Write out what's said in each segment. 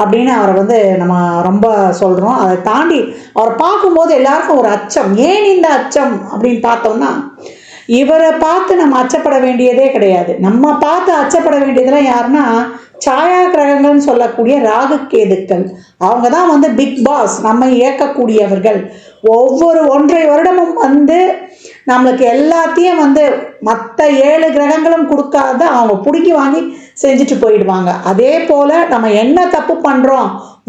அப்படின்னு அவரை வந்து நம்ம ரொம்ப சொல்கிறோம் அதை தாண்டி அவரை பார்க்கும்போது எல்லாருக்கும் ஒரு அச்சம். ஏன் இந்த அச்சம் அப்படின்னு பார்த்தோம்னா இவரை பார்த்து நம்ம அச்சப்பட வேண்டியதே கிடையாது. நம்ம பார்த்து அச்சப்பட வேண்டியதெல்லாம் யாருன்னா சாயா கிரகங்கள்னு சொல்லக்கூடிய ராகு கேதுக்கள். அவங்க தான் வந்து பிக் பாஸ். நம்ம இயக்கக்கூடியவர்கள். ஒவ்வொரு ஒன்றை வருடமும் வந்து நம்மளுக்கு எல்லாத்தையும் வந்து மற்ற ஏழு கிரகங்களும் கொடுக்காத அவங்க பிடுங்கி வாங்கி செஞ்சுட்டு போயிடுவாங்க. அதே போல் நம்ம என்ன தப்பு பண்ணுறோம்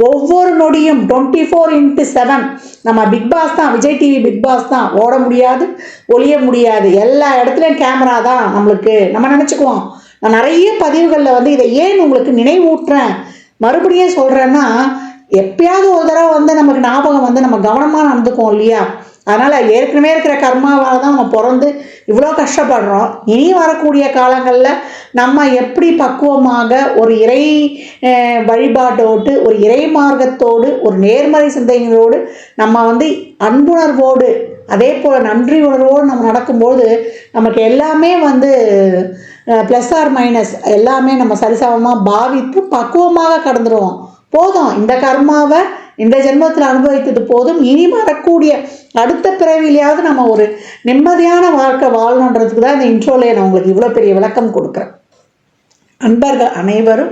ஒவ்வொரு நொடியும் டுவெண்ட்டி ஃபோர் இன்ட்டு செவன் நம்ம பிக் பாஸ் தான் விஜய் டிவி பிக் பாஸ் தான். ஓட முடியாது ஒளிய முடியாது. எல்லா இடத்துலையும் கேமரா தான் நம்மளுக்கு. நம்ம நினச்சிக்குவோம். நான் நிறைய பதிவுகளில் வந்து இதை ஏன் உங்களுக்கு நினைவூட்டுறேன்? மறுபடியும் சொல்கிறேன்னா எப்பயாவது ஒரு தடவை வந்து நமக்கு ஞாபகம் வந்து நம்ம கவனமாக நடந்துக்குவோம் இல்லையா? அதனால் ஏற்கனவே இருக்கிற கர்மாவால் தான் நம்ம பிறந்து இவ்வளோ கஷ்டப்படுறோம். இனி வரக்கூடிய காலங்களில் நம்ம எப்படி பக்குவமாக ஒரு இறை வழிபாட்டோடு ஒரு இறை மார்க்கத்தோடு ஒரு நேர்மறை சிந்தனைகளோடு நம்ம வந்து அன்புணர்வோடு அதே போல் நன்றி உணர்வோடு நம்ம நடக்கும்போது நமக்கு எல்லாமே வந்து ப்ளஸ் ஆர் மைனஸ் எல்லாமே நம்ம சரிசமமாக பாவித்து பக்குவமாக கடந்துடுவோம் போதும். இந்த கர்மாவை இந்த ஜென்மத்தில் அனுபவித்தது போதும். இனி வரக்கூடிய அடுத்த பிறவிலையாவது நம்ம ஒரு நிம்மதியான வாழ்க்கை வாழணுன்றதுக்கு தான் இந்த இன்ட்ரோலே நான் உங்களுக்கு இவ்வளோ பெரிய விளக்கம் கொடுக்குறேன். அன்பர்கள் அனைவரும்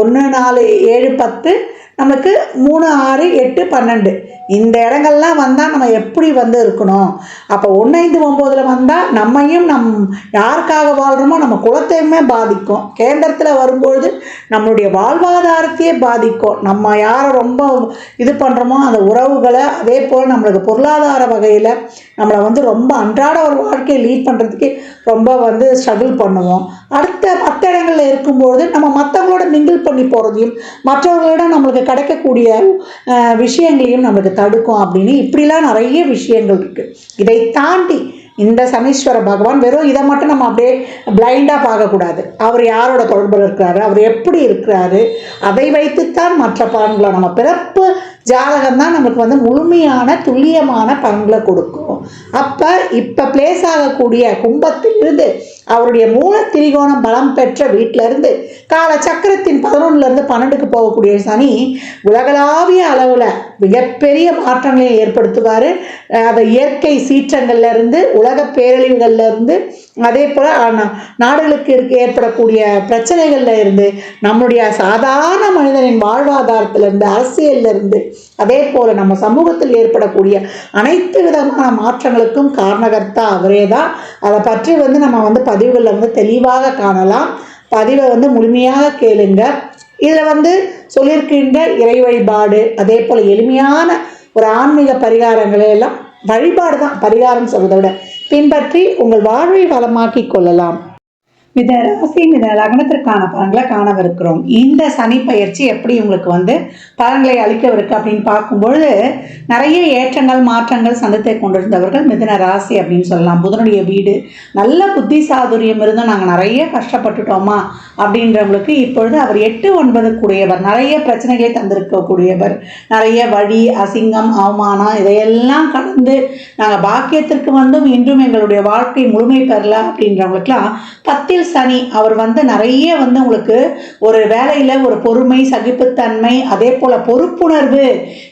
ஒன்று நாலு ஏழு பத்து நமக்கு மூணு ஆறு எட்டு பன்னெண்டு. இந்த இடங்கள்லாம் வந்தால் நம்ம எப்படி வந்து இருக்கணும்? அப்போ ஒன்று ஐந்து ஒம்போதில் வந்தால் நம்மையும் நம் யாருக்காக வாழ்கிறோமோ நம்ம குலத்தையுமே பாதிக்கும். கேந்திரத்தில் வரும்பொழுது நம்மளுடைய வாழ்வாதாரத்தையே பாதிக்கும். நம்ம யாரை ரொம்ப இது பண்ணுறோமோ அந்த உறவுகளை அதே போல் நம்மளுக்கு பொருளாதார வகையில் நம்மளை வந்து ரொம்ப அன்றாட ஒரு வாழ்க்கையை லீட் பண்ணுறதுக்கு ரொம்ப வந்து ஸ்ட்ரகிள் பண்ணுவோம். அடுத்த பத்து சூழலில் இருக்கும்பொழுது நம்ம மற்றவங்களோட மிங்கிள் பண்ணி போகிறதையும் மற்றவர்களிடம் நம்மளுக்கு கிடைக்கக்கூடிய விஷயங்களையும் நம்மளுக்கு தடுக்கும் அப்படின்னு இப்படிலாம் நிறைய விஷயங்கள் இருக்குது இதை தாண்டி இந்த சனீஸ்வர பகவான் வெறும் இதை மட்டும் நம்ம அப்படியே பிளைண்டாக பார்க்கக்கூடாது. அவர் யாரோட தொடர்பில் இருக்கிறாரு? அவர் எப்படி இருக்கிறாரு? அதை வைத்துத்தான் மற்ற பலன்களை நம்ம பிறப்பு ஜாதகம் தான் நமக்கு வந்து முழுமையான துல்லியமான பலன்களை கொடுக்கும். அப்போ இப்போ பிளேஸ் ஆகக்கூடிய கும்பத்திலிருந்து அவருடைய மூல திரிகோணம் பலம் பெற்ற வீட்டிலிருந்து கால சக்கரத்தின் பதினொன்னுலேருந்து பன்னெண்டுக்கு போகக்கூடிய சனி உலகளாவிய அளவில் மிகப்பெரிய மாற்றங்களை ஏற்படுத்துவார். அதை இயற்கை சீற்றங்கள்லேருந்து உலக பேரழிவுகள்லேருந்து அதே போல் நாடுகளுக்கு இருக்க ஏற்படக்கூடிய பிரச்சனைகளில் இருந்து நம்முடைய சாதாரண மனிதனின் வாழ்வாதாரத்திலிருந்து அரசியல்ல இருந்து அதே போல் நம்ம சமூகத்தில் ஏற்படக்கூடிய அனைத்து விதமான மாற்றங்களுக்கும் காரணகர்த்தா அவரே தான். அதை பற்றி வந்து நம்ம வந்து பதிவுகளில் வந்து தெளிவாக காணலாம். பதிவை வந்து முழுமையாக கேளுங்கள் இதில் வந்து சொல்லியிருக்கின்ற இறை வழிபாடு அதே போல் எளிமையான ஒரு ஆன்மீக பரிகாரங்களை எல்லாம் வழிபாடு தான் பரிகாரம் சொல்வதை விட பின்பற்றி உங்கள் வாழ்வை வளமாக்கி கொள்ளலாம். மித ராசி மித லக்னத்திற்கான பலன்களை காணவிருக்கிறோம். இந்த சனி பயிற்சி எப்படி உங்களுக்கு வந்து பலன்களை அளிக்கவிருக்கு அப்படின்னு பார்க்கும்பொழுது நிறைய ஏற்றங்கள் மாற்றங்கள் சந்தத்தை கொண்டிருந்தவர்கள் மிதன ராசி அப்படின்னு சொல்லலாம். புதனுடைய வீடு நல்ல புத்தி சாதுரியம் இருந்தும் நாங்கள் நிறைய கஷ்டப்பட்டுட்டோமா அப்படின்றவங்களுக்கு இப்பொழுது அவர் எட்டு ஒன்பது கூடியவர். நிறைய பிரச்சனைகளை தந்திருக்கக்கூடியவர். நிறைய வழி அசிங்கம் அவமானம் இதையெல்லாம் கடந்து நாங்கள் பாக்கியத்திற்கு வந்தும் இன்றும் எங்களுடைய வாழ்க்கை முழுமை பெறல அப்படின்றவங்களுக்குலாம் பத்தில் சனி அவர் வந்து நிறைய வந்து உங்களுக்கு ஒரு வேலையில் ஒரு பொறுமை சகிப்புத்தன்மை அதே போல் பொறுப்புணர்வு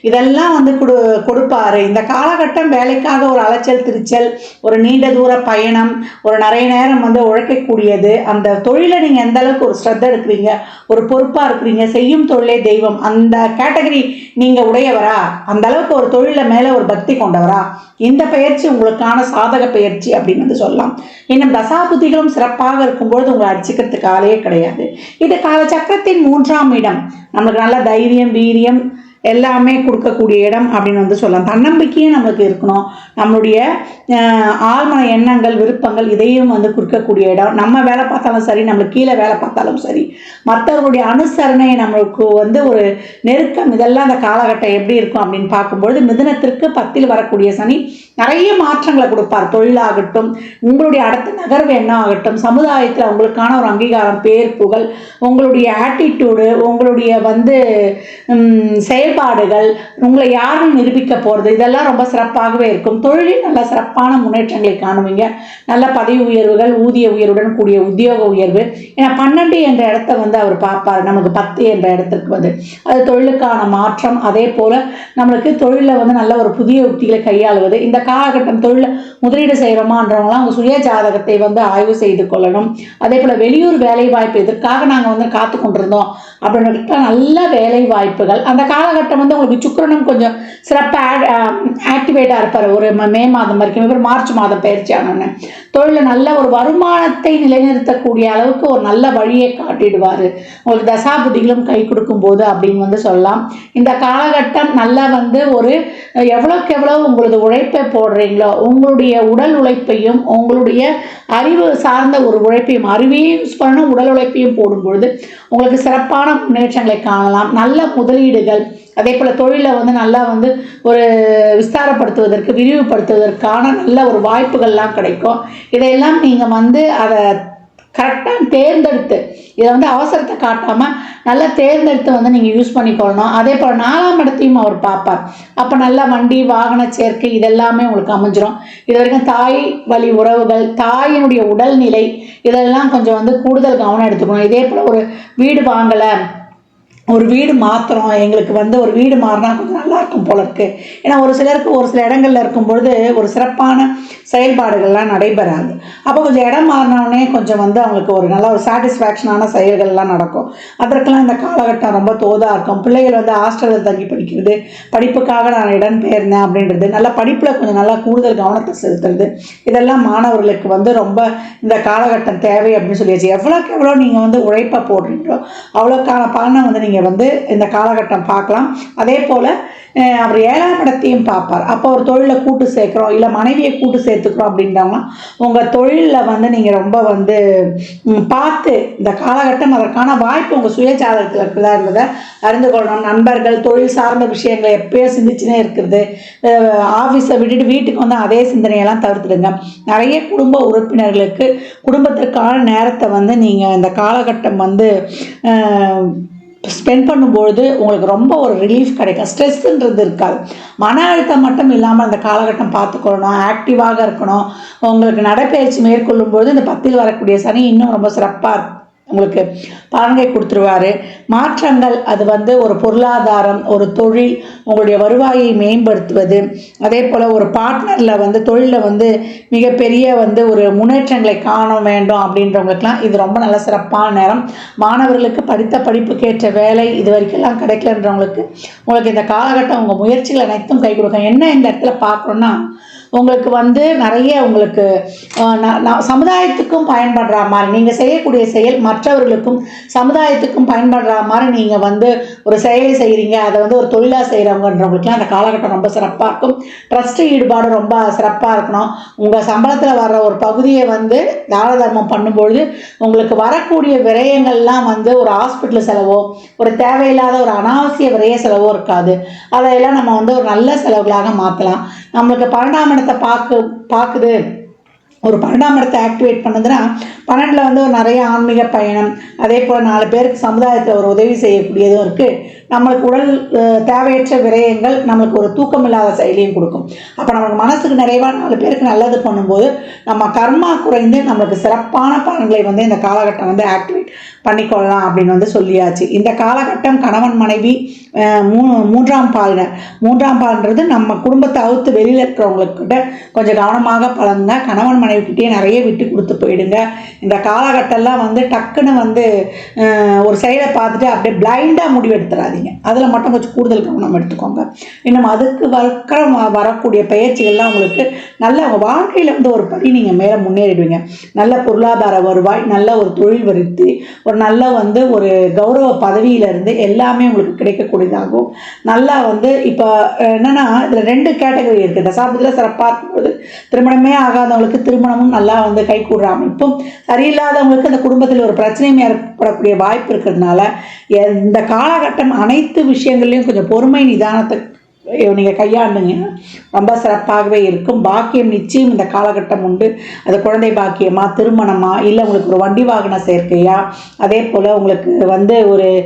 இதெல்லாம் வந்து கொடு கொடுப்பாரு. இந்த காலகட்டம் வேலைக்காக ஒரு அலைச்சல் திருச்சல் ஒரு நீண்ட தூர பயணம் ஒரு நிறைய நேரம் வந்து உழைக்கக்கூடியது. அந்த தொழிலை நீங்கள் எந்த அளவுக்கு ஒரு ஸ்ரத்த எடுக்கிறீங்க ஒரு பொறுப்பாக இருக்கிறீங்க செய்யும் தொழிலே தெய்வம். அந்த கேட்டகரி நீங்கள் உடையவரா? அந்த அளவுக்கு ஒரு தொழிலை மேலே ஒரு பக்தி கொண்டவரா? இந்த பயிற்சி உங்களுக்கான சாதக பயிற்சி அப்படின்னு வந்து சொல்லலாம். இன்னும் தசாபுத்திகளும் சிறப்பாக இருக்கும்பொழுது உங்களை அடிச்சுக்கிறதுக்கு ஆளே கிடையாது. இது கால சக்கரத்தின் மூன்றாம் இடம். நம்மளுக்கு நல்ல தைரியம் வீரியம் எல்லாமே கொடுக்கக்கூடிய இடம் அப்படின்னு வந்து சொல்லலாம். தன்னம்பிக்கையும் நமக்கு இருக்கணும். நம்மளுடைய ஆழ்மன எண்ணங்கள் விருப்பங்கள் இதையும் வந்து கொடுக்கக்கூடிய இடம். நம்ம வேலை பார்த்தாலும் சரி நம்மளுக்கு கீழே வேலை பார்த்தாலும் சரி மற்றவர்களுடைய அனுசரணை நம்மளுக்கு வந்து ஒரு நெருக்கம். இதெல்லாம் அந்த காலகட்டம் எப்படி இருக்கும் அப்படின்னு பார்க்கும்பொழுது மிதனத்திற்கு பத்தில் வரக்கூடிய சனி நிறைய மாற்றங்களை கொடுப்பார். தொழிலாகட்டும் உங்களுடைய அடுத்த நகர்வு என்ன ஆகட்டும் சமுதாயத்தில் உங்களுக்கான ஒரு அங்கீகாரம் பேர் புகழ் உங்களுடைய ஆட்டிடியூடு உங்களுடைய வந்து செயல் செயல்பாடுகள் உங்களை யாரும் நிரூபிக்க போகிறது இதெல்லாம் ரொம்ப சிறப்பாகவே இருக்கும். தொழிலில் நல்ல சிறப்பான முன்னேற்றங்களை காணுவீங்க. நல்ல பதவி உயர்வுகள் ஊதிய உயர்வுடன் கூடிய உத்தியோக உயர்வு. ஏன்னா பன்னெண்டு என்ற இடத்த வந்து அவர் பார்ப்பார். நமக்கு பத்து என்ற இடத்திற்கு வந்து. அது தொழிலுக்கான மாற்றம். அதே போல் நம்மளுக்கு தொழிலில் வந்து நல்ல ஒரு புதிய உத்திகளை கையாளுவது. இந்த காலகட்டம் தொழிலில் முதலீடு செய்கிறோமான்றவங்களாம் அவங்க சுய ஜாதகத்தை வந்து ஆய்வு செய்து கொள்ளணும். அதே போல் வெளியூர் வேலை வாய்ப்பு எதற்காக நாங்கள் வந்து காத்து கொண்டிருந்தோம்? அப்படின்றதுக்கு நல்ல வேலை வாய்ப்புகள் அந்த காலகட்டம் வந்து உங்களுக்கு சுக்கிரனும் கொஞ்சம் சிறப்பாக ஆக்டிவேட்டாக இருப்பார். ஒரு மே மாதம் வரைக்கும் இவர் மார்ச் மாதம் பயிற்சி ஆனோன்னு தொழிலில் நல்ல ஒரு வருமானத்தை நிலைநிறுத்தக்கூடிய அளவுக்கு ஒரு நல்ல வழியை காட்டிடுவார். உங்களுக்கு தசாபுதிகளும் கை கொடுக்கும்போது அப்படின்னு வந்து சொல்லலாம். இந்த காலகட்டம் நல்லா வந்து ஒரு எவ்வளோக்கு எவ்வளோ உங்களது உழைப்பை போடுறீங்களோ உங்களுடைய உடல் உழைப்பையும் உங்களுடைய அறிவு சார்ந்த ஒரு உழைப்பையும் அறிவையும் யூஸ் பண்ணணும் உடல் உழைப்பையும் போடும்பொழுது உங்களுக்கு சிறப்பான முன்னேற்றங்களை காணலாம். நல்ல முதலீடுகள் அதே போல் தொழிலை வந்து நல்லா வந்து ஒரு விஸ்தாரப்படுத்துவதற்கு விரிவுபடுத்துவதற்கான நல்ல ஒரு வாய்ப்புகள்லாம் கிடைக்கும். இதையெல்லாம் நீங்கள் வந்து அதை கரெக்டாக தேர்ந்தெடுத்து இதை வந்து அவசரத்தை காட்டாமல் நல்லா தேர்ந்தெடுத்து வந்து நீங்கள் யூஸ் பண்ணிக்கொள்ளணும் அதே போல் நாலாம் இடத்தையும் அவர் பார்ப்பார். அப்போ நல்லா வண்டி வாகன சேர்க்கை இதெல்லாமே உங்களுக்கு அமைஞ்சிரும். இது வரைக்கும் தாய் வழி உறவுகள் தாயினுடைய உடல்நிலை இதெல்லாம் கொஞ்சம் வந்து கூடுதல் கவனம் எடுத்துக்கணும். இதே போல் ஒரு வீடு வாங்கலை ஒரு வீடு மாற்றுறோம் எங்களுக்கு வந்து ஒரு வீடு மாறினா கொஞ்சம் நல்லா இருக்கும் போல இருக்கு ஏன்னா ஒரு சிலருக்கு ஒரு சில இடங்கள்ல இருக்கும்பொழுது ஒரு சிறப்பான செயல்பாடுகள்லாம் நடைபெறாது. அப்போ கொஞ்சம் இடம் மாறினோடனே கொஞ்சம் வந்து அவங்களுக்கு ஒரு நல்ல ஒரு சாட்டிஸ்ஃபேக்ஷனான செயல்கள்லாம் நடக்கும். அதற்கெல்லாம் இந்த காலகட்டம் ரொம்ப தோதாக இருக்கும். பிள்ளைகள் வந்து ஹாஸ்டலில் தங்கி படிக்கிறது படிப்புக்காக நான் இடம் பெயர்ந்தேன் அப்படின்றது நல்ல படிப்பில் கொஞ்சம் நல்லா கூடுதல் கவனத்தை செலுத்துறது இதெல்லாம் மாணவர்களுக்கு வந்து ரொம்ப இந்த காலகட்டம் தேவை அப்படின்னு சொல்லியாச்சு. எவ்வளோக்கு எவ்வளோ நீங்கள் வந்து உழைப்பை போடுறீங்களோ அவ்வளோக்கான பலனை வந்து நீங்கள் வந்து இந்த காலகட்டம் பார்க்கலாம். அதே போல் அவர் ஏழாம் இடத்தையும் பார்ப்பார். அப்போ ஒரு தொழிலை கூட்டு சேர்க்குறோம் இல்லை மனைவியை கூட்டு எடுத்துக்கிறோம் அப்படின்றாங்கன்னா உங்கள் தொழிலில் வந்து நீங்கள் ரொம்ப வந்து பார்த்து இந்த காலகட்டம் அதற்கான வாய்ப்பு உங்கள் சுயஜாதகத்தில் இருக்குதா இருந்ததை அறிந்து கொள்ளணும். நண்பர்கள் தொழில் சார்ந்த விஷயங்களை எப்பயோ சிந்திச்சுனே இருக்குது. ஆஃபீஸை விட்டுட்டு வீட்டுக்கு வந்து அதே சிந்தனையெல்லாம் தவிர்த்துடுங்க. நிறைய குடும்ப உறுப்பினர்களுக்கு குடும்பத்திற்கான நேரத்தை வந்து நீங்கள் இந்த காலகட்டம் வந்து ஸ்பெண்ட் பண்ணும்பொழுது உங்களுக்கு ரொம்ப ஒரு ரிலீஃப் கிடைக்கும். ஸ்ட்ரெஸ்ன்றது இருக்காது. மன அழுத்தம் மட்டும் இல்லாமல் அந்த காலகட்டம் பார்த்துக்கொள்ளணும் ஆக்டிவாக இருக்கணும். உங்களுக்கு நடைப்பயிற்சி மேற்கொள்ளும்போது இந்த பத்தில் வரக்கூடிய சனி இன்னும் ரொம்ப சிறப்பாக இருக்கும். உங்களுக்கு பலன்களை கொடுத்துருவாரு. மாற்றங்கள் அது வந்து ஒரு பொருளாதாரம் ஒரு தொழில் உங்களுடைய வருவாயை மேம்படுத்துவது. அதே போல் ஒரு பார்ட்னரில் வந்து தொழிலில் வந்து மிகப்பெரிய வந்து ஒரு முன்னேற்றங்களை காண வேண்டும் அப்படின்றவங்களுக்குலாம் இது ரொம்ப நல்ல சிறப்பான நேரம். மாணவர்களுக்கு படித்த படிப்புக்கேற்ற வேலை இது வரைக்கும்லாம் கிடைக்கலன்றவங்களுக்கு உங்களுக்கு இந்த காலகட்டம் உங்கள் முயற்சிகள் அனைத்தும் கை கொடுக்கும். என்ன இந்த இடத்துல பார்க்குறோன்னா உங்களுக்கு வந்து நிறைய உங்களுக்கு சமுதாயத்துக்கும் பயன்படுற மாதிரி நீங்கள் செய்யக்கூடிய செயல் மற்றவர்களுக்கும் சமுதாயத்துக்கும் பயன்படுற மாதிரி நீங்கள் வந்து ஒரு செயலை செய்கிறீங்க அதை வந்து ஒரு தொழிலாக செய்கிறவங்கன்றவங்களுக்குலாம் அந்த காலகட்டம் ரொம்ப சிறப்பாக இருக்கும். ட்ரஸ்ட் ஈடுபாடு ரொம்ப சிறப்பாக இருக்கணும். உங்கள் சம்பளத்தில் வர்ற ஒரு பகுதியை வந்து தான தர்மம் பண்ணும்பொழுது உங்களுக்கு வரக்கூடிய விரயங்கள்லாம் வந்து ஒரு ஹாஸ்பிட்டல் செலவோ ஒரு தேவையில்லாத ஒரு அனாவசிய விரய செலவோ இருக்காது. அதையெல்லாம் நம்ம வந்து ஒரு நல்ல செலவுகளாக மாற்றலாம் நம்மளுக்கு பன்னெண்டாம் பணத்தை பார்க்கு பார்க்குது. ஒரு பன்னெண்டாம் இடத்தை ஆக்டிவேட் பண்ணுதுன்னா பன்னெண்டில் வந்து ஒரு நிறைய ஆன்மீக பயணம் அதே போல் நாலு பேருக்கு சமுதாயத்தில் ஒரு உதவி செய்யக்கூடியதும் இருக்குது நம்மளுக்கு உடல் தேவையற்ற விரயங்கள் நம்மளுக்கு ஒரு தூக்கம் இல்லாத செயலியும் கொடுக்கும். அப்போ நம்மளுக்கு மனசுக்கு நிறைவாக நாலு பேருக்கு நல்லது பண்ணும்போது நம்ம கர்மா குறைந்து நம்மளுக்கு சிறப்பான பலன்களை வந்து இந்த காலகட்டம் வந்து ஆக்டிவேட் பண்ணிக்கொள்ளலாம் அப்படின்னு வந்து சொல்லியாச்சு. இந்த காலகட்டம் கணவன் மனைவி மூ மூன்றாம் பாலினர் மூன்றாம் பால்ன்றது நம்ம குடும்பத்தை அவுத்து வெளியில் இருக்கிறவங்கக்கிட்ட கொஞ்சம் கவனமாக பழங்க கணவன் மனைவிக்கிட்டே நிறைய விட்டு கொடுத்து போயிடுங்க. இந்த காலகட்டம்லாம் வந்து டக்குன்னு வந்து ஒரு செயலை பார்த்துட்டு அப்படியே பிளைண்டாக முடிவு எடுத்துடாதீங்க அதில் மட்டும் கொஞ்சம் கூடுதல் கவனம் எடுத்துக்கோங்க. இன்னும் அதுக்கு வர்க்கிற வரக்கூடிய பயிற்சிகள்லாம் உங்களுக்கு நல்ல உங்கள் வாழ்க்கையில் வந்து ஒரு படி நீங்கள் மேலே முன்னேறிடுவீங்க. நல்ல பொருளாதார வருவாய் நல்ல ஒரு தொழில் வருத்தி ஒரு நல்ல வந்து ஒரு கௌரவ பதவியிலிருந்து எல்லாமே உங்களுக்கு கிடைக்கக்கூடியதாகும். நல்லா வந்து இப்போ என்னென்னா இதில் ரெண்டு கேட்டகரி இருக்குது தசாபத்தில் சிறப்பாக இருக்கும்போது திருமணமே ஆகாதவங்களுக்கு திருமணமும் நல்லா வந்து கைகூடுற அமைப்பும் சரியில்லாதவங்களுக்கு அந்த குடும்பத்தில் ஒரு பிரச்சனையும் ஏற்படக்கூடிய வாய்ப்பு இருக்கிறதுனால எ- இந்த காலகட்டம் அனைத்து விஷயங்கள்லையும் கொஞ்சம் பொறுமை நிதானத்தை நீங்கள் கையாண்டுங்க ரொம்ப சிறப்பாகவே இருக்கும். பாக்கியம் நிச்சயம் இந்த காலகட்டம் உண்டு. அது குழந்தை பாக்கியமா திருமணமா இல்லை உங்களுக்கு ஒரு வண்டி வாகன சேர்க்கையா? அதே போல் உங்களுக்கு வந்து ஒரு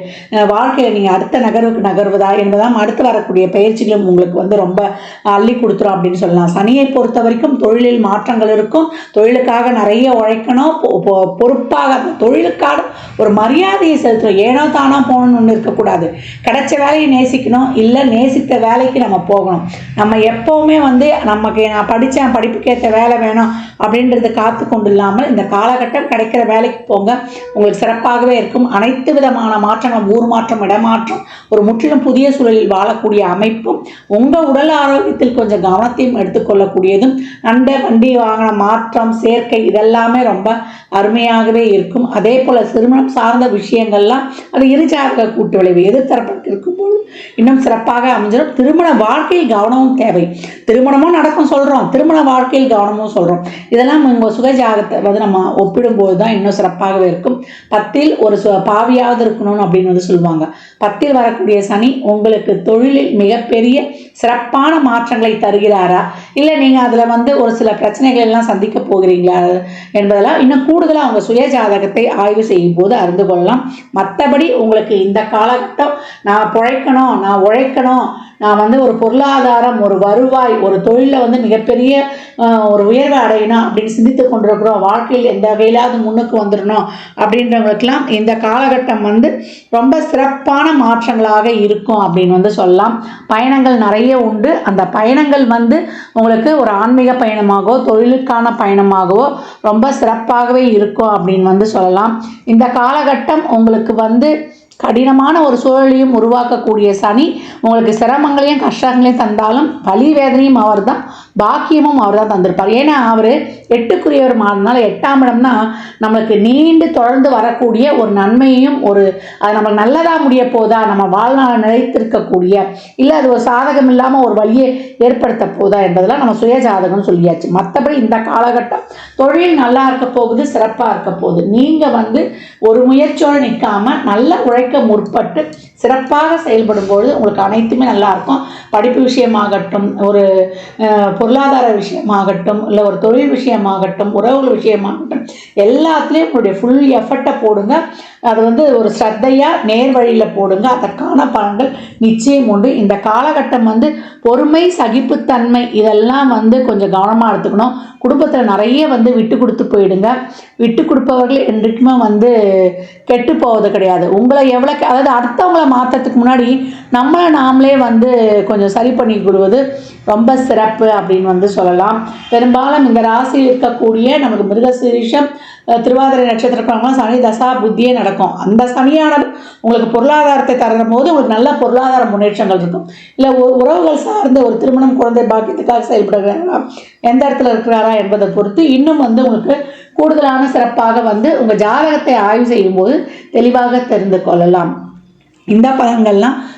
வாழ்க்கையில் நீங்கள் அடுத்த நகர்வுக்கு நகர்வதா என்பதாம் அடுத்து வரக்கூடிய பயிற்சிகளும் உங்களுக்கு வந்து ரொம்ப அள்ளி கொடுத்துரும் அப்படின்னு சொல்லலாம். சனியை பொறுத்த வரைக்கும் தொழிலில் மாற்றங்கள் இருக்கும். தொழிலுக்காக நிறைய உழைக்கணும். பொ- பொறுப்பாக அந்த தொழிலுக்காக ஒரு மரியாதையை செலுத்தணும். ஏனோ தானோ போகணும்னு ஒன்று இருக்கக்கூடாது. கிடைச்ச வேலையை நேசிக்கணும். இல்லை நேசித்த வேலைக்கு நம்ம போகணும். நம்ம எப்போவுமே வந்து நமக்கு நான் படித்தேன் படிப்புக்கேற்ற வேலை வேணும் அப்படின்றது காத்து கொண்டு இல்லாமல் இந்த காலகட்டம் கிடைக்கிற வேலைக்கு போங்க. உங்களுக்கு சிறப்பாகவே இருக்கும். அனைத்து விதமான மாற்றங்கள் ஊர் மாற்றம் இடமாற்றம் ஒரு முற்றிலும் புதிய சூழலில் வாழக்கூடிய அமைப்பும் உங்கள் உடல் ஆரோக்கியத்தில் கொஞ்சம் கவனத்தையும் எடுத்துக்கொள்ளக்கூடியதும் நண்ட வண்டி வாங்கின மாற்றம் சேர்க்கை இதெல்லாமே ரொம்ப அருமையாகவே இருக்கும். அதே போல் திருமணம் சார்ந்த விஷயங்கள்லாம் அது இருஜாக கூட்டு விளைவு. எதிர்த்தரப்பட்டு இருக்கும்போது இன்னும் சிறப்பாக அமைஞ்சிடும். திரு திருமண வாழ்க்கையில் கவனமும் தேவை. திருமணமும் நடக்கும் சொல்கிறோம் திருமண வாழ்க்கையில் கவனமும் சொல்கிறோம் இதெல்லாம் உங்கள் சுகஜாகத்தை வந்து நம்ம ஒப்பிடும்போது தான் இன்னும் சிறப்பாகவே இருக்கும். பத்தில் ஒரு சு பாவியாவது இருக்கணும்னு அப்படின்னு வந்து சொல்லுவாங்க. பத்தில் வரக்கூடிய சனி உங்களுக்கு தொழிலில் மிகப்பெரிய சிறப்பான மாற்றங்களை தருகிறாரா? இல்லை நீங்கள் அதில் வந்து ஒரு சில பிரச்சனைகள் எல்லாம் சந்திக்க போகிறீங்களா என்பதெல்லாம் இன்னும் கூடுதலாக அவங்க சுய ஜாதகத்தை ஆய்வு செய்யும் போது அறிந்து கொள்ளலாம். மற்றபடி உங்களுக்கு இந்த காலகட்டம் நான் பிழைக்கணும் நான் உழைக்கணும் நான் வந்து ஒரு பொருளாதாரம் ஒரு வருவாய் ஒரு தொழிலில் வந்து மிகப்பெரிய ஒரு உயர்வை அடையணும் அப்படின்னு சிந்தித்து கொண்டிருக்கிறோம். வாழ்க்கையில் எந்த வகையிலாவது முன்னுக்கு வந்துடணும் அப்படின்றவங்களுக்கெல்லாம் இந்த காலகட்டம் வந்து ரொம்ப சிறப்பான மாற்றங்களாக இருக்கும் அப்படின்னு வந்து சொல்லலாம். பயணங்கள் நிறைய உண்டு. அந்த பயணங்கள் வந்து உங்களுக்கு ஒரு ஆன்மீக பயணமாகவோ தொழிலுக்கான பயணமாகவோ ரொம்ப சிறப்பாகவே இருக்கும் அப்படின்னு வந்து சொல்லலாம். இந்த காலகட்டம் உங்களுக்கு வந்து கடினமான ஒரு சூழலையும் உருவாக்கக்கூடிய சனி உங்களுக்கு சிரமங்களையும் கஷ்டங்களையும் தந்தாலும் வலி வேதனையும் அவர் தான் பாக்கியமும் அவர் தான் தந்திருப்பார். ஏன்னா அவர் எட்டுக்குரியவர் மாறினால எட்டாம் இடம்னா நம்மளுக்கு நீண்டு தொடர்ந்து வரக்கூடிய ஒரு நன்மையையும் ஒரு அது நம்மளுக்கு நல்லதாக முடிய போதா நம்ம வாழ்நாள் நிலைத்திருக்கக்கூடிய இல்லை அது ஒரு சாதகம் இல்லாமல் ஒரு வழியை ஏற்படுத்த போதா என்பதெல்லாம் நம்ம சுய ஜாதகம்னு சொல்லியாச்சு. மற்றபடி இந்த காலகட்டம் தொழில் நல்லா இருக்க போகுது சிறப்பாக இருக்க போகுது. நீங்கள் வந்து ஒரு முயற்சியோடு நிற்காமல் நல்லா உழைக்க முற்பட்டு சிறப்பாக செயல்படும் பொழுது உங்களுக்கு அனைத்துமே நல்லா இருக்கும். படிப்பு விஷயமாகட்டும் ஒரு அஹ், பொருளாதார விஷயமாகட்டும் இல்லை ஒரு தொழில் விஷயமாகட்டும் உறவுகள் விஷயமாகட்டும் எல்லாத்துலேயும் உங்களுடைய ஃபுல் எஃபர்ட்டை போடுங்க. அது வந்து ஒரு ஸ்ரத்தையாக நேர் வழியில் போடுங்க அதற்கான பலன்கள் நிச்சயம் உண்டு. இந்த காலகட்டம் வந்து பொறுமை சகிப்புத்தன்மை இதெல்லாம் வந்து கொஞ்சம் கவனமாக எடுத்துக்கணும். குடும்பத்தில் நிறைய வந்து விட்டு கொடுத்து போயிடுங்க. விட்டு கொடுப்பவர்கள் என்றைக்குமே வந்து கெட்டு போவது கிடையாது. உங்களை எவ்வளோ அதாவது அடுத்தவங்களை மாற்றத்துக்கு முன்னாடி நம்மளை நாமளே வந்து கொஞ்சம் சரி பண்ணிக்கிடுவது ரொம்ப சிறப்பு அப்படின்னு வந்து சொல்லலாம். பெரும்பாலும் இந்த ராசியில் இருக்கக்கூடிய நமக்கு மிருகசீரிஷம் திருவாதிரை நட்சத்திரக்காரங்களாம் சனி தசா புத்தியே நடக்கும். அந்த சனியானது உங்களுக்கு பொருளாதாரத்தை தரும் போது உங்களுக்கு நல்ல பொருளாதார முன்னேற்றங்கள் இருக்கும். இல்லை உறவுகள் சார்ந்த ஒரு திருமணம் குழந்தை பாக்கியத்துக்காக செயல்படுகிறாரா? எந்த இடத்துல இருக்கிறாரா என்பதை பொறுத்து இன்னும் வந்து உங்களுக்கு கூடுதலான சிறப்பாக வந்து உங்கள் ஜாதகத்தை ஆய்வு செய்யும்போது தெளிவாக தெரிந்து கொள்ளலாம். இந்த பலன்கள்லாம்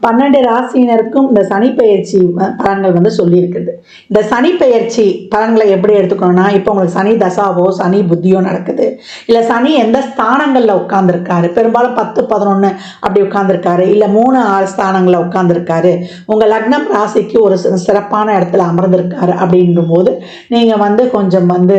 பன்னெண்டு ராசியினருக்கும் இந்த சனி பெயர்ச்சி பலன்கள் வந்து சொல்லியிருக்குது. இந்த சனி பெயர்ச்சி பலன்களை எப்படி எடுத்துக்கணும்னா இப்போ உங்களுக்கு சனி தசாவோ சனி புத்தியோ நடக்குது. இல்லை சனி எந்த ஸ்தானங்களில் உட்காந்துருக்காரு பெரும்பாலும் பத்து பதினொன்று அப்படி உட்காந்துருக்காரு இல்லை மூணு ஆறு ஸ்தானங்களில் உட்காந்துருக்காரு உங்கள் லக்னம் ராசிக்கு ஒரு சிறப்பான இடத்துல அமர்ந்திருக்காரு அப்படின்னும் போது நீங்கள் வந்து கொஞ்சம் வந்து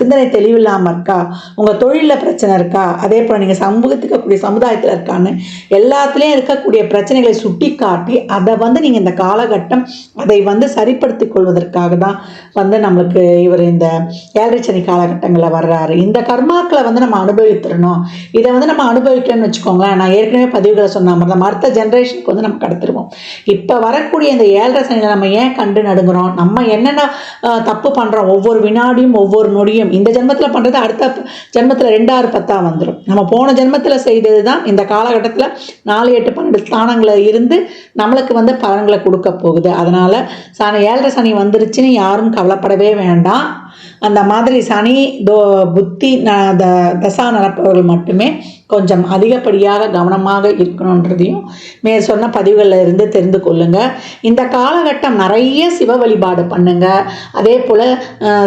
சிந்தனை தெளிவில்லாமல் இருக்கா? உங்கள் தொழிலில் பிரச்சனை இருக்கா? அதே போல் நீங்கள் சமூகத்துக்கக்கூடிய சமுதாயத்தில் இருக்கான்னு எல்லாத்துலேயும் இருக்கக்கூடிய பிரச்சனைகளை சுட்டி காட்டி அதை வந்து நீங்கள் இந்த காலகட்டம் அதை வந்து சரிப்படுத்திக் கொள்வதற்காக தான் வந்து நம்மளுக்கு இவர் இந்த ஏழரை சனி காலகட்டங்களில் வர்றாரு. இந்த கர்மாக்களை வந்து நம்ம அனுபவித்திடணும் இதை வந்து நம்ம அனுபவிக்கணும்னு வச்சுக்கோங்களேன். நான் ஏற்கனவே பதிவுகளை சொன்ன மாதிரி நம்ம அடுத்த ஜென்ரேஷனுக்கு வந்து நம்ம கடத்திடுவோம் இப்போ வரக்கூடிய இந்த ஏழரை சனியில் நம்ம ஏன் கண்டு நடுங்குறோம்? நம்ம என்னென்ன தப்பு பண்ணுறோம் ஒவ்வொரு வினாடியும் ஒவ்வொரு நொடியும் இந்த ஜென்மத்தில் பண்ணுறது அடுத்த ஜென்மத்தில் ரெண்டாறு பத்தா வந்துடும் நம்ம போன ஜென்மத்தில் செய்தது தான் இந்த காலகட்டத்தில் நாலு எட்டு பன்னெண்டு ஸ்தானங்களில் இருந்து நம்மளுக்கு வந்து பலன்களை கொடுக்க போகுது. அதனால் சனி ஏழரை சனி வந்துருச்சுன்னு யாரும் கவலைப்படவே வேண்டாம். அந்த மாதிரி சனி தோ புத்தி ந த தசா நடப்பவர்கள் மட்டுமே கொஞ்சம் அதிகப்படியாக கவனமாக இருக்கணுன்றதையும் மே சொன்ன பதிவுகளில் இருந்து தெரிந்து கொள்ளுங்க. இந்த காலகட்டம் நிறைய சிவ வழிபாடு பண்ணுங்க. அதே போல்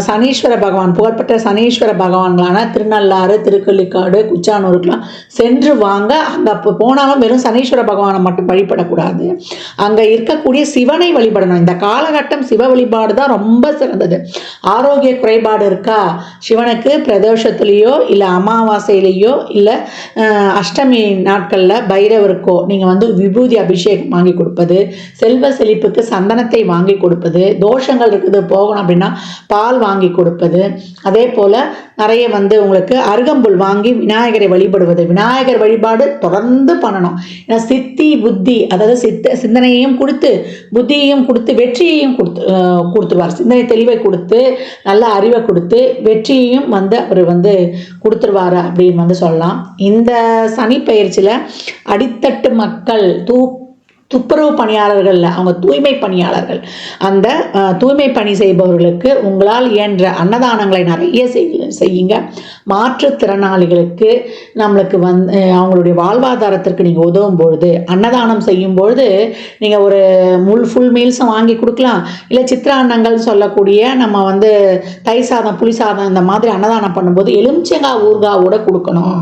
சனீஸ்வர பகவான் புகழ்பெற்ற சனீஸ்வர பகவான்களான திருநள்ளாறு திருக்கள்ளிக்காடு குச்சானூருக்கெலாம் சென்று வாங்க. அங்கே அப்போ போனாலும் வெறும் சனீஸ்வர பகவானை மட்டும் வழிபடக்கூடாது. அங்கே இருக்கக்கூடிய சிவனை வழிபடணும். இந்த காலகட்டம் சிவ வழிபாடு தான் ரொம்ப சிறந்தது. ஆரோக்கிய குறைபாடு இருக்கா? சிவனுக்கு பிரதோஷத்துலேயோ இல்லை அமாவாசையிலேயோ இல்லை அஷ்டமி நாட்களில் பைரவருக்கோ நீங்கள் வந்து விபூதி அபிஷேகம் வாங்கி கொடுப்பது செல்வ செழிப்புக்கு சந்தனத்தை வாங்கி கொடுப்பது தோஷங்கள் இருக்குது போகணும் அப்படின்னா பால் வாங்கி கொடுப்பது அதே போல் நிறைய வந்து உங்களுக்கு அருகம்புல் வாங்கி விநாயகரை வழிபடுவது விநாயகர் வழிபாடு தொடர்ந்து பண்ணணும். ஏன்னா சித்தி புத்தி அதாவது சித்த சிந்தனையையும் கொடுத்து புத்தியையும் கொடுத்து வெற்றியையும் கொடுத்து கொடுத்துருவார். சிந்தனை தெளிவை கொடுத்து நல்ல அறிவை கொடுத்து வெற்றியையும் வந்து அவர் வந்து கொடுத்துருவாரு அப்படின்னு வந்து சொல்லலாம். இந்த சனி பயிற்சியில் அடித்தட்டு மக்கள் தூ துப்புரவு பணியாளர்கள் அவங்க தூய்மை பணியாளர்கள். அந்த தூய்மை பணி செய்பவர்களுக்கு உங்களால் இயன்ற அன்னதானங்களை நிறைய செய்யுங்க. மாற்றுத்திறனாளிகளுக்கு நம்மளுக்கு வந்து அவங்களுடைய வாழ்வாதாரத்திற்கு நீங்கள் உதவும் பொழுது அன்னதானம் செய்யும் பொழுது நீங்கள் ஒரு முள் ஃபுல் மீல்ஸும் வாங்கி கொடுக்கலாம். இல்லை சித்திரான்னங்கள் சொல்லக்கூடிய நம்ம வந்து தை சாதம் புளி சாதம் இந்த மாதிரி அன்னதானம் பண்ணும்போது எலுமிச்சங்காய் ஊர்காவோட கொடுக்கணும்.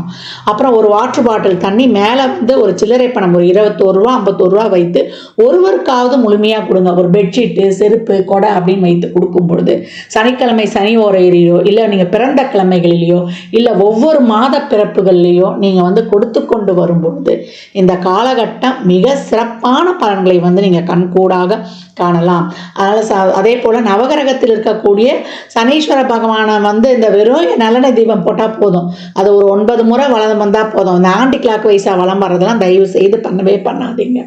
அப்புறம் ஒரு வாட்டர் பாட்டில் தண்ணி மேலே வந்து ஒரு சில்லறை பணம் ஒரு இருபத்தோரு ரூபா ஐம்பத்தோரு ரூபா வைத்து ஒருவருக்காவது முழுமையாக கொடுங்க. ஒரு பெட்ஷீட்டு செருப்பு கொடை அப்படின்னு வைத்து கொடுக்கும் பொழுது சனிக்கிழமை சனி ஓரையிலையோ இல்லை நீங்கள் பிறந்த கிழமைகளிலேயோ இல்லை ஒவ்வொரு மாத பிறப்புகள்லேயோ நீங்கள் வந்து கொடுத்து கொண்டு வரும்பொழுது இந்த காலகட்டம் மிக சிறப்பான பலன்களை வந்து நீங்கள் கண்கூடாக காணலாம். அதனால் ச அதே போல் நவகிரகத்தில் இருக்கக்கூடிய சனீஸ்வர பகவானை வந்து இந்த வெறும் நலனை தீபம் போட்டால் போதும். அது ஒரு ஒன்பது முறை வளம் வந்தால் போதும். இந்த ஆண்டி கிளாக் வைஸாக வளம் வர்றதெல்லாம் தயவு செய்து பண்ணவே பண்ணாதீங்க.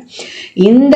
இந்த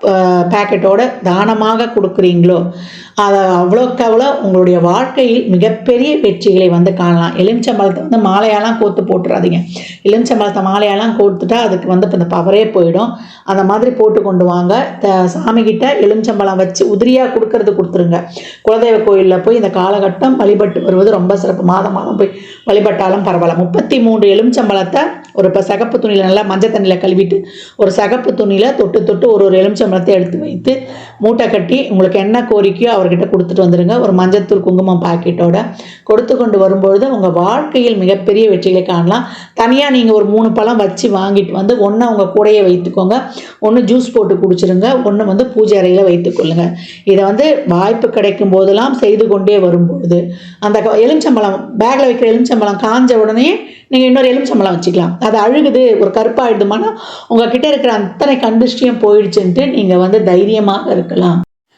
பேக்கெட்டோட தானமாக கொடுக்குறீங்களோ அதை அவ்வளோக்கு அவ்வளோ உங்களுடைய வாழ்க்கையில் மிகப்பெரிய வெற்றிகளை வந்து காணலாம். எலுமிச்சம்பழத்தை வந்து மாலையெல்லாம் கோத்து போட்டுறாதீங்க. எலுமிச்சம்பழத்தை மாலையெல்லாம் கோத்துட்டா அதுக்கு வந்து இப்போ இந்த பவரே போயிடும். அந்த மாதிரி போட்டு கொண்டு வாங்க. த- சாமிகிட்ட எலுமிச்சம்பழம் வச்சு உதிரியாக கொடுக்கறது கொடுத்துருங்க. குலதெய்வ கோயிலில் போய் இந்த காலகட்டம் வழிபட்டு வருவது ரொம்ப சிறப்பு. மாதம் மாதம் போய் வழிபட்டாலும் பரவாயில்ல. முப்பத்தி மூன்று எலுமிச்சம்பழத்தை ஒரு இப்போ சகப்பு துணியில் நல்லா மஞ்சள் தண்ணியில் கழுவிட்டு ஒரு சகப்பு துணியில் தொட்டு தொட்டு ஒரு ஒரு எலுமிச்சம்பழத்தை எடுத்து வைத்து மூட்டை கட்டி உங்களுக்கு என்ன கோரிக்கையோ அவர்கிட்ட கொடுத்துட்டு வந்துடுங்க ஒரு மஞ்சத்தூள் குங்குமம் பாக்கெட்டோட கொடுத்து கொண்டு வரும்பொழுது உங்கள் வாழ்க்கையில் மிகப்பெரிய வெற்றிகளை காணலாம். தனியாக நீங்கள் ஒரு மூணு பழம் வச்சு வாங்கிட்டு வந்து ஒன்று உங்கள் கூடையே வைத்துக்கோங்க. ஒன்று ஜூஸ் போட்டு குடிச்சிருங்க. ஒன்று வந்து பூஜை அறையில் வைத்துக்கொள்ளுங்க இதை வந்து வாய்ப்பு கிடைக்கும் போதெல்லாம் செய்து கொண்டே வரும்பொழுது அந்த எலுமிச்சம்பழம் பேக்கில் வைக்கிற எலுமிச்சம்பழம் காஞ்ச உடனே நீங்கள் இன்னொரு எலுமிச்சம்பழம் வச்சுக்கலாம். அது அழுகுது ஒரு கருப்பாயிடுமானா உங்ககிட்ட இருக்கிற அத்தனை கண்டிஷ்டியும் போயிடுச்சுன்ட்டு நீங்கள் வந்து தைரியமாக இருக்கலாம்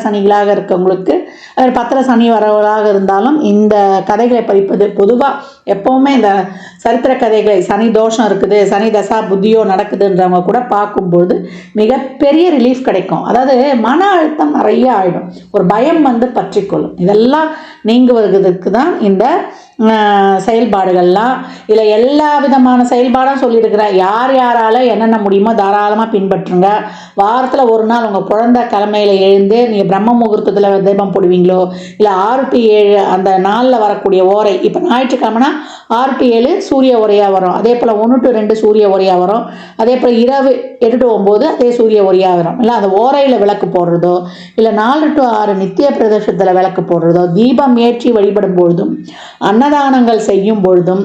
சனிகளாக இருக்கிறவங்களுக்கு பத்திர சனி வரவர்களாக இருந்தாலும் இந்த கதைகளை படிப்பது பொதுவாக எப்போவுமே இந்த சரித்திர கதைகளை சனி தோஷம் இருக்குது சனி தசா புத்தியோ நடக்குதுன்றவங்க கூட பார்க்கும்போது மிகப்பெரிய ரிலீஃப் கிடைக்கும். அதாவது மன அழுத்தம் நிறைய ஆகிடும் ஒரு பயம் வந்து பற்றிக்கொள்ளும். இதெல்லாம் நீங்குவதற்கு தான் இந்த செயல்பாடுகள்லாம் இதில் எல்லா விதமான செயல்பாடும் சொல்லியிருக்கிறேன் யார் யாரால் என்னென்ன முடியுமோ தாராளமாக பின்பற்றுங்க. வாரத்தில் ஒரு நாள் உங்கள் குழந்த கிழமையில் எழுந்து நீங்கள் பிரம்ம முகூர்த்தத்தில் தீபம் போடுவீங்களோ இல்லை ஆறு டு ஏழு அந்த நாளில் வரக்கூடிய ஓரை இப்போ ஞாயிற்றுக்கிழமைனா ஆறு டு ஏழு சூரிய உரையாக வரும். அதே போல் ஒன்று டு ரெண்டு சூரிய உரையாக வரும். அதே போல் இரவு எட்டு டு ஒம்பது அதே சூரிய உரையாக வரும். இல்லை அந்த ஓரையில் விளக்கு போடுறதோ இல்லை நாலு டு ஆறு நித்திய பிரதேசத்தில் விளக்கு போடுறதோ தீபம் ஏற்றி வழிபடும் பொழுதும் அன்னதானங்கள் செய்யும் பொழுதும்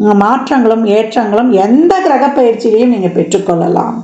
மாற்றங்களும் மாற்றங்களும் ஏற்றங்களும் எந்த கிரக பயிற்சியிலையும் நீங்கள் பெற்றுக்கொள்ளலாம்.